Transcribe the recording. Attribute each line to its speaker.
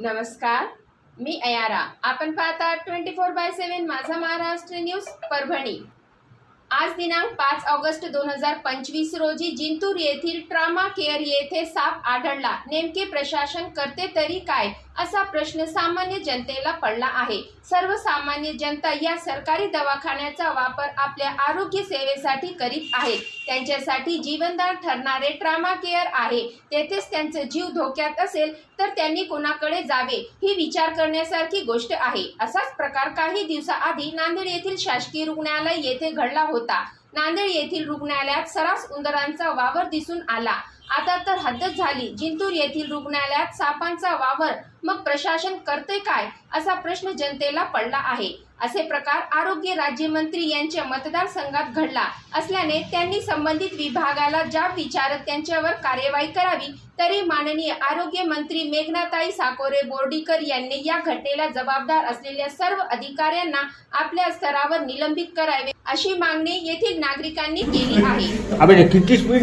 Speaker 1: नमस्कार मी अयारा. आपण पाहता twenty four by seven Majha Maharashtra news Parbhani. आज दिनांक पाच ऑगस्ट दोन हजार पंचवीस रोजी जिंतूर येथील ट्रामा केअर येथे साप आढळला. नेमके प्रशासन करते तरी काय? असा प्रश्न सामान्य जनतेला पडला आहे. सर्वसामान्य जनता या सरकारी दवाखान्याचा वापर आपल्या आरोग्य सेवेसाठी करीत आहेत त्यांच्यासाठी जीवनदार ठरणारे ट्रामा केअर आहे. तेथेच त्यांचा जीव धोक्यात असेल तर त्यांनी कोणाकडे जावे ही विचार करण्यासारखी गोष्ट आहे. असाच प्रकार काही दिवसाआधी नांदेड येथील शासकीय रुग्णालय येथे घडला होता. नांदेड येथील रुग्णालयात सरास उंदरांचा वावर दिसून आला. आता तर हद्दच झाली. जिंतूर येथील रुग्णालयात सापांचा वावर. मग प्रशासन करते काय? असा प्रश्न जनतेला पडला आहे. असे प्रकार आरोग्य राज्यमंत्री यांच्या मतदारसंघात घडला असल्याने त्यांनी संबंधित विभागाला जाब विचारत त्यांच्यावर कार्यवाही करावी तरी माननीय आरोग्य मंत्री मेघनाताई साकोरे बोर्डीकर यांनी या घटनेला जबाबदार असलेल्या सर्व अधिकाऱ्यांना आपल्या स्तरावर निलंबित करावे अशी मागणी येथील नागरिकांनी केली आहे.
Speaker 2: स्पीड